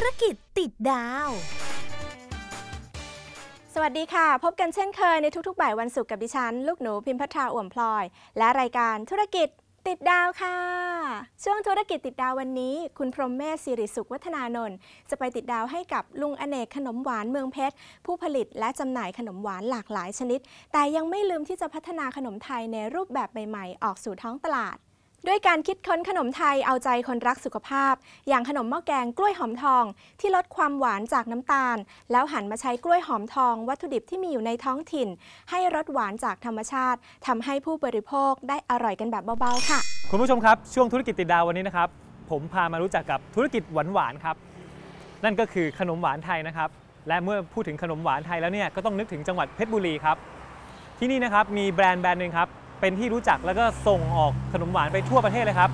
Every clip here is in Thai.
ธุรกิจติดดาว สวัสดีค่ะ พบกันเช่นเคยในทุกๆบ่ายวันศุกร์กับดิฉัน ลูกหนูพิมพัทราอ่วมพลอย และรายการธุรกิจติดดาวค่ะ ช่วงธุรกิจติดดาววันนี้ คุณพรหมเมธสิริสุขวัฒนานนท์จะไปติดดาวให้กับลุงอเนกขนมหวานเมืองเพชร ผู้ผลิตและจำหน่ายขนมหวานหลากหลายชนิด แต่ยังไม่ลืมที่จะพัฒนาขนมไทยในรูปแบบใหม่ ๆ ออกสู่ท้องตลาด ด้วยการคิดค้นขนมไทยเอาใจคนรักสุขภาพ อย่างขนมหม้อแกงกล้วยหอมทอง ที่ลดความหวานจากน้ำตาล แล้วหันมาใช้กล้วยหอมทอง วัตถุดิบที่มีอยู่ในท้องถิ่น ให้รสหวานจากธรรมชาติทำให้ผู้บริโภคได้อร่อยกันแบบเบาๆค่ะ คุณผู้ชมครับ ช่วงธุรกิจติดดาววันนี้นะครับ ผมพามารู้จักกับธุรกิจหวานๆครับ นั่นก็คือขนมหวานไทยนะครับ และเมื่อพูดถึงขนมหวานไทยแล้วเนี่ยก็ต้องนึกถึงจังหวัดเพชรบุรีครับ ที่นี่นะครับมีแบรนด์แบรนด์หนึ่งครับ เป็นที่รู้จักแล้วก็ส่งออกขนมหวานไปทั่วประเทศเลยครับ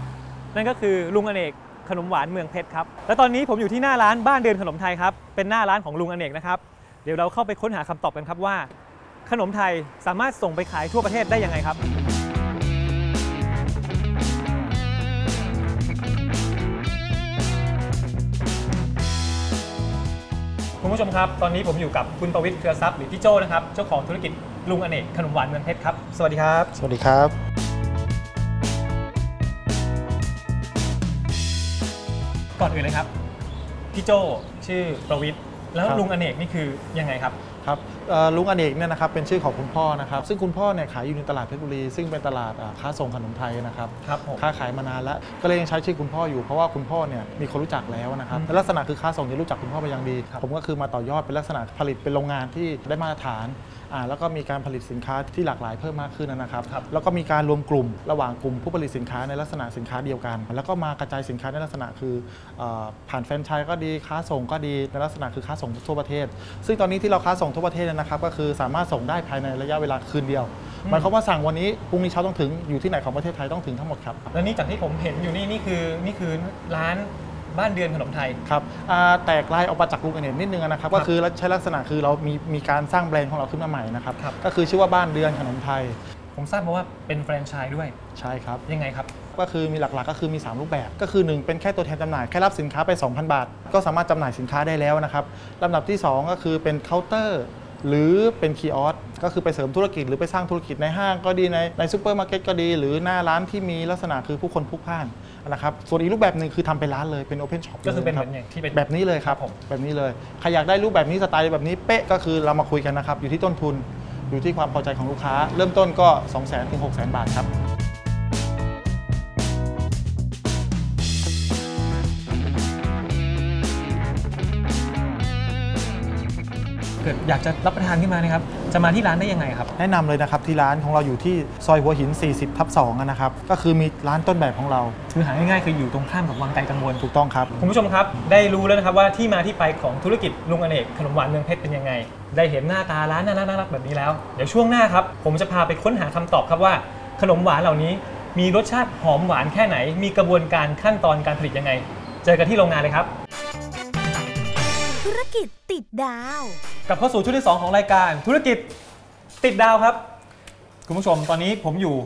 นั่นก็คือลุงอเนกขนมหวานเมืองเพชรครับ และตอนนี้ผมอยู่ที่หน้าร้านบ้านเดือนขนมไทยครับ เป็นหน้าร้านของลุงอเนกนะครับ เดี๋ยวเราเข้าไปค้นหาคำตอบกันครับว่า ขนมไทยสามารถส่งไปขายทั่วประเทศได้ยังไงครับ ผู้ชมครับ ตอนนี้ผมอยู่กับคุณประวิทย์เครือทรัพย์หรือพี่โจนะครับ เจ้าของธุรกิจลุงอเนกขนมหวานเมืองเพชรครับ สวัสดีครับ สวัสดีครับ ก่อนอื่นเลยครับ พี่โจชื่อประวิทย์แล้วครับ ลุงอเนกนี่คือยังไงครับ ครับเอ่อลุงอเนกเนี่ยนะครับเป็นชื่อของคุณพ่อนะครับ ซึ่งคุณพ่อเนี่ยขายอยู่ในตลาดเพชรบุรี ซึ่งเป็นตลาดอ่าค้าส่งขนมไทยนะครับครับผมค้าขายมานานแล้วก็เลยยังใช้ชื่อคุณพ่ออยู่เพราะว่าคุณพ่อเนี่ยมีคนรู้จักแล้วนะครับอืมและลักษณะคือค้าส่งจะรู้จักคุณพ่อไปนอย่างดีครับผมก็คือมาต่อยอดเป็นลักษณะผลิตเป็นโรงงานที่ได้มาตรฐาน อ่าแล้วก็มีการผลิตสินค้าที่หลากหลายเพิ่มมากขึ้นนะครับครับ แล้วก็มีการรวมกลุ่มระหว่างกลุ่มผู้ผลิตสินค้าในลักษณะสินค้าเดียวกัน แล้วก็มากระจายสินค้าในลักษณะคือเอ่อผ่านแฟรนไชส์ก็ดีค้าส่งก็ดีในลักษณะคือค้าส่งทั่วประเทศ ซึ่งตอนนี้ที่เราค้าส่งทั่วประเทศเนี่ยนะครับก็คือสามารถส่งได้ภายในระยะเวลาคืนเดียวหมายความว่าสั่งวันนี้พรุ่งนี้เช้าต้องถึงอยู่ที่ไหนของประเทศไทยต้องถึงทั้งหมดครับแล้วนี่จากที่ผมเห็นอยู่นี่นี่คือนี่คือร้าน บ้านเดือนขนมไทย ครับอ่าแตกลายออกมาจากลุงอเนกนิดนึงนะครับ ก็คือใช้ลักษณะคือเรามีมีการสร้างแบรนด์ของเราขึ้นมาใหม่นะครับ ครับ ก็คือชื่อว่าบ้านเดือนขนมไทย ผมทราบมาว่าเป็นแฟรนไชส์ด้วย ใช่ครับ ยังไงครับ ก็คือมีหลักๆก็คือมี 3 รูปแบบ ก็คือ 1 เป็นแค่ตัวแทนจำหน่าย แค่รับสินค้าไป 2,000 บาท ก็สามารถจำหน่ายสินค้าได้แล้วนะครับลำดับที่ 2 ก็คือเป็นเคาน์เตอร์ หรือเป็นคีออสก็คือไปเสริมธุรกิจหรือไปสร้างธุรกิจในห้างก็ดีในในซูเปอร์มาร์เก็ตก็ดี หรือหน้าร้านที่มีลักษณะคือผู้คนพลุกพล่าน นะครับส่วนอีกรูปแบบหนึ่งคือทำเป็นร้านเลยเป็นโอเพนช็อปก็คือเป็นเหมือนอย่างที่เป็น แบบนี้เลยครับผมแบบนี้เลยใครอยากได้รูปแบบนี้สไตล์แบบนี้เป๊ะก็คือเรามาคุยกันนะครับอยู่ที่ต้นทุนอยู่ที่ความพอใจของลูกค้า เริ่มต้นก็ 2 0 0 0 0 0ถึง6 0 0 0 0 บาทครับ เกิดอยากจะรับประทานขึ้นมานะครับ จะมาที่ร้านได้ยังไงครับ แนะนำเลยนะครับที่ร้านของเราอยู่ที่ซอยหัวหิน 40 ทับ2อะนะครับ ก็คือมีร้านต้นแบบของเราคือหาง่ายๆคืออยู่ตรงข้ามกับวังไกลกังวล ถูกต้องครับ คุณผู้ชมครับได้รู้แล้วนะครับว่าที่มาที่ไปของธุรกิจลุงอเนกขนมหวานเมืองเพชรเป็นยังไง ได้เห็นหน้าตาร้านน่ารักน่ารักแบบนี้แล้ว เดี๋ยวช่วงหน้าครับผมจะพาไปค้นหาคำตอบครับว่า ขนมหวานเหล่านี้ มีรสชาติหอมหวานแค่ไหน มีกระบวนการขั้นตอนการผลิตยังไง เจอกันที่โรงงานเลยครับ ธุรกิจติดดาว กลับเข้าสู่ช่วงที่ 2 ของรายการ ธุรกิจติดดาวครับ คุณผู้ชมตอนนี้ผมอยู่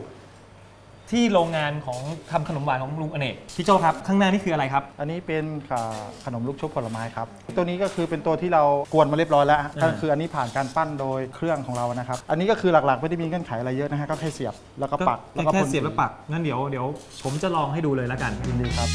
ที่โรงงานของทำขนมหวานของลุงอเนกพี่โจครับ ข้างหน้านี่คืออะไรครับ อันนี้เป็นอ่าขนมลูกชุบผลไม้ครับ ตัวนี้ก็คือเป็นตัวที่เรากวนมาเรียบร้อยแล้วฮะอ่าก็คืออันนี้ผ่านการปั้นโดยเครื่องของเรานะครับ อันนี้ก็คือหลักๆไม่ได้มีเงื่อนไขอะไรเยอะนะฮะก็แค่เสียบแล้วก็ปักแล้วก็แค่พ่นเสียบแล้วปักงั้นเดี๋ยวเดี๋ยวผมจะลองให้ดูเลยแล้วกันยินดีครับ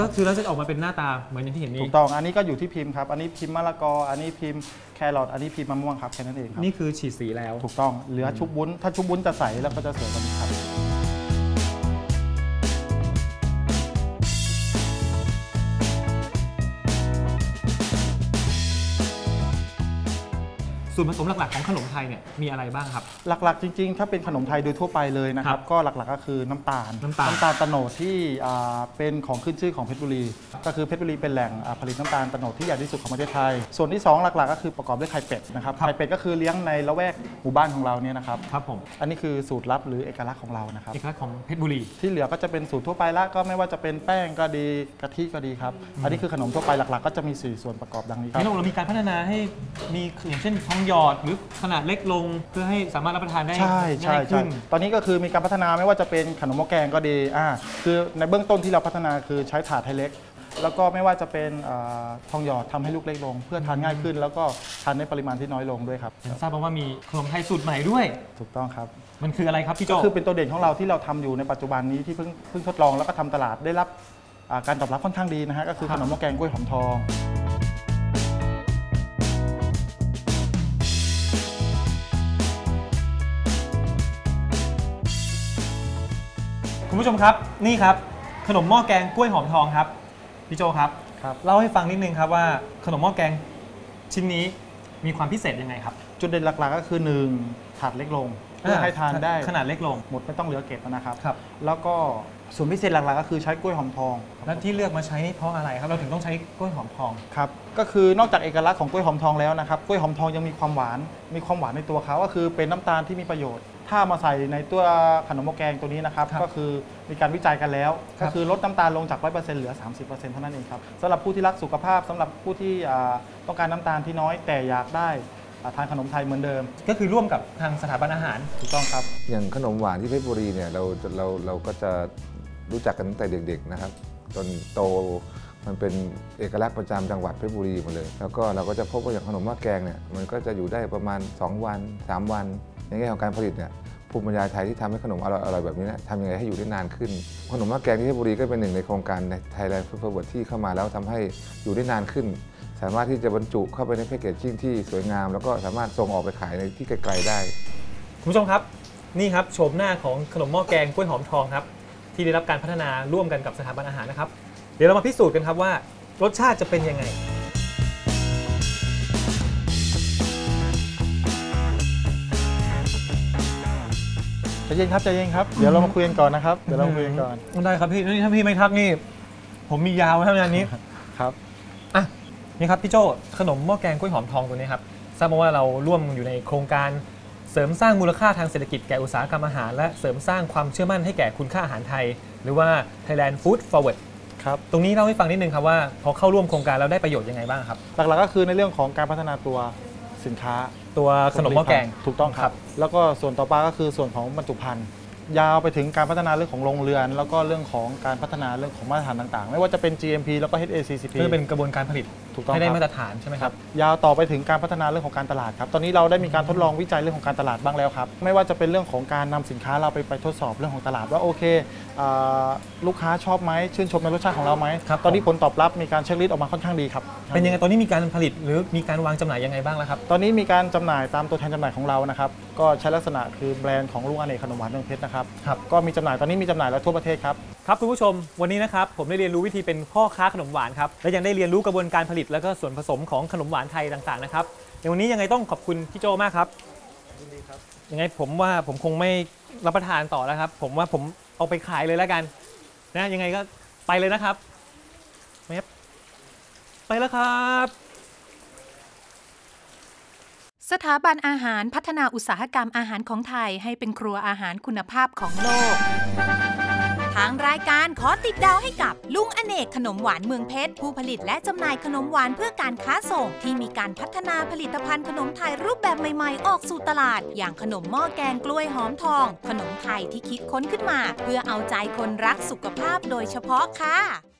ก็คือแล้วจะออกมาเป็นหน้าตาเหมือนอย่างที่เห็นถูนี้กต้อง อันนี้ก็อยู่ที่พิมพ์ครับ อันนี้พิมพ์มะละกอ อันนี้พิมพ์แครอท อันนี้พิมพ์มะม่วงครับแค่นั้นเองครับ นี่คือฉีดสีแล้ว ถูกต้อง เหลือชุบวุ้น ถ้าชุบวุ้นจะใสแล้วก็จะสวยกว่านี้ครับ ส่วนผสมหลักๆของขนมไทยเนี่ยมีอะไรบ้างครับ หลักๆ จริงๆ ถ้าเป็นขนมไทยโดยทั่วไปเลยนะคครัรับบ ก็หลักๆก็คือน้ำตาลน้ำตาลน้ำตาลตะโนดที่อ่าเป็นของขึ้นชื่อของเพชรบุรี ก็คือเพชรบุรีเป็นแหล่งอ่าผลิตน้ำตาลตะโนดที่ใหญ่ที่สุดของประเทศไทย ส่วนที่สองหลักๆ ก็คือประกอบด้วยไข่เป็ดนะครับไข่เป็ดก็คือเลี้ยงในละแวกหมู่บ้านของเราเนี่ยนะครับครับผมอันนี้คือสูตรลับหรือเอกลักษณ์ของเรานะครับ เอกลักษณ์ของเพชรบุรี ที่เหลือก็จะเป็นสูตรทั่วไปละก็ไม่ว่าจะเป็นแป้งก็ดีกะทิก็ดีครับ อันนี้คือขนมทั่วไปหลักๆ ก็จะมีสี่ส่วนประกอบดังนี้ครันี่บเราเรามีการพัฒนาให้มีอย่างเช่นทองหยอดหรือขนาดเล็กลงเพื่อให้สามารถรับประทานได้ใช่ใช่ง่ายใช่ขึ้น ตอนนี้ก็คือมีการพัฒนาไม่ว่าจะเป็นขนมหม้อแกงก็ดีอ่าคือในเบื้องต้นที่เราพัฒนาคือใช้ถาดให้เล็ก แล้วก็ไม่ว่าจะเป็นอาทองหยอดทำให้ลูกเล็กลง เพื่อทานง่ายขึ้น แล้วก็ทานในปริมาณที่น้อยลงด้วยครับเห็นทราบมาว่ามีขนมไทยสูตรใหม่ด้วย ถูกต้องครับ มันคืออะไรครับพี่โจคือเป็นตัวเด่นของเราที่เราทำอยู่ในปัจจุบันนี้ที่เพิ่งเพิ่งทดลองแล้วก็ทำตลาดได้รับอ่าการตอบรับค่อนข้างดีนะฮะก็คือครัขบ นมหม้อแกงกล้วยหอมทอง คุณผู้ชมครับนี่ครับ ขนมหม้อแกงกล้วยหอมทองครับพี่โจครับครับ เล่าให้ฟังนิดนึงครับว่าขนมหม้อแกงชิ้นนี้มีความพิเศษยังไงครับ จุดเด่นหลักๆก็คือ 1ถาดเล็กลงเพื่อให้ทานได้ขนาดเล็กลง หมดไม่ต้องเหลือเก็บนะครับครับแล้วก็ ส่วนพิเศษหลักๆก็คือใช้กล้วยหอมทองแล้วที่เลือกมาใช้นี่เพราะอะไรครับ เราถึงต้องใช้กล้วยหอมทอง ครับ ก็คือนอกจากเอกลักษณ์ของกล้วยหอมทองแล้วนะครับ กล้วยหอมทองยังมีความหวาน มีความหวานในตัวเขาก็คือเป็นน้ำตาลที่มีประโยชน์ ถ้ามาใส่ในตัวขนมหม้อแกงตัวนี้นะครับครับ ก็คือมีการวิจัยกันแล้วครับก็คือลดน้ำตาลลงจาก 100%เหลือ 30%เท่านั้นเองครับสำหรับผู้ที่รักสุขภาพสำหรับผู้ที่อ่าต้องการน้ำตาลที่น้อยแต่อยากได้อ่าทานขนมไทยเหมือนเดิม ก็คือร่วมกับทางสถาบันอาหารถูกต้องครับ อย่างขนมหวานที่เพชรบุรีเนี่ยเราเราเราก็จะ รู้จักกันตั้งแต่เด็กๆนะครับจนโตมันเป็นเอกลักษณ์ประจำจังหวัดเพชรบุรีหมาเลย แล้วก็เราก็จะพบว่าอย่างขนมหม้อแกงเนี่ยมันก็จะอยู่ได้ประมาณ 2 วัน 3 วัน ในแง่ของการผลิตเนี่ยภูมิปัญญาไทยที่ทำให้ขนมอร่อยอร่อยแบบนี้นยทำยังไงให้อยู่ได้นานขึ้น ขนมหม้อแกงที่เพชรบุรีก็เป็นหนึ่งในโครงการในไทยแลนด์ฟู้ดฟอร์เวิร์ดที่เข้ามาแล้วทำให้อยู่ได้นานขึ้น สามารถที่จะบรรจุเข้าไปในแพคเกจจิ้งที่สวยงาม แล้วก็สามารถส่งออกไปขายในที่ไกลๆได้ คุณผู้ชมครับ นี่ครับโฉมหน้าของขนมหม้อแกงกล้วยหอมทองครับ ที่ได้รับการพัฒนาร่วมกันกับสถาบันอาหารนะครับ เดี๋ยวเรามาพิสูจน์กันครับว่ารสชาติจะเป็นยังไง ใจเย็นครับใจเย็นครับ เดี๋ยวเรามาคุยกันก่อนนะครับ เดี๋ยวเรามาคุยกันก่อน ได้ครับพี่นี่ถ้าพี่ไม่ทักนี่ ผมมียาวเท่านั้นนี้ ครับ อะ นี่ครับพี่โจขนมหม้อแกงกล้วยหอมทองตัวนี้ครับ ทราบมาว่าเราร่วมอยู่ในโครงการ เสริมสร้างมูลค่าทางเศรษฐกิจแก่อุตสาหกรรมอาหาร และเสริมสร้างความเชื่อมั่นให้แก่คุณค่าอาหารไทย หรือว่า Thailand Food Forward ครับตรงนี้เล่าให้ฟังนิดนึงครับว่าพอเข้าร่วมโครงการแล้วได้ประโยชน์ยังไงบ้างครับ หลักๆก็คือในเรื่องของการพัฒนาตัวสินค้า ตัวขนมหม้อแกงถูกต้องครับ แล้วก็ส่วนต่อไปก็คือส่วนของบรรจุภัณฑ์ยาวไปถึงการพัฒนาเรื่องของโรงเรือน แล้วก็เรื่องของการพัฒนาเรื่องของมาตรฐานต่างๆ ไม่ว่าจะเป็น GMP แล้วก็ HACCP เพื่อเป็นกระบวนการผลิตถูกต้องให้ได้ครับ มาตรฐานใช่ไหมครับ ยาวต่อไปถึงการพัฒนาเรื่องของการตลาดครับ ตอนนี้เราได้มีการทดลองวิจัยเรื่องของการตลาดบ้างแล้วครับ ไม่ว่าจะเป็นเรื่องของการนำสินค้าเราไปไปทดสอบเรื่องของตลาดว่าโอเคอ่าลูกค้าชอบไหมชื่นชมในรสชาติของเราไหมครับ ตอนนี้ผลตอบรับมีการเช็คลิสต์ออกมาค่อนข้างดีครับเป็นยังไงตอนนี้มีการผลิตหรือมีการวางจำหน่ายยังไงบ้างแล้วครับ ตอนนี้มีการจำหน่ายตามตัวแทนจำหน่ายของเรานะครับ ก็ใช้ลักษณะคือแบรนด์ของลุงอเนกขนมหวานเมืองเพชรนะครับ ครับ ก็มีจำหน่ายตอนนี้มีจำหน่ายแล้วทั่วประเทศครับ ครับคุณผู้ชมวันนี้นะครับผมได้เรียนรู้วิธีเป็นพ่อค้าขนมหวานครับและยังได้เรียนรู้กระบวนการผลิตแล้วก็ส่วนผสมของขนมหวานไทยต่างๆนะครับในวันนี้ยังไงต้องขอบคุณพี่โจมากครับยังไงผมว่าผมคงไม่รับประทานต่อแล้วครับ ผมว่าผมเอาไปขายเลยแล้วกัน นะยังไงก็ไปเลยนะครับเมฟไปแล้วครับสถาบันอาหารพัฒนาอุตสาหกรรมอาหารของไทยให้เป็นครัวอาหารคุณภาพของโลก ทางรายการขอติดดาวให้กับลุงอเนกขนมหวานเมืองเพชร ผู้ผลิตและจำหน่ายขนมหวานเพื่อการค้าส่ง ที่มีการพัฒนาผลิตภัณฑ์ขนมไทยรูปแบบใหม่ๆ ออกสู่ตลาด อย่างขนมหม้อแกงกล้วยหอมทอง ขนมไทยที่คิดค้นขึ้นมา เพื่อเอาใจคนรักสุขภาพโดยเฉพาะค่ะ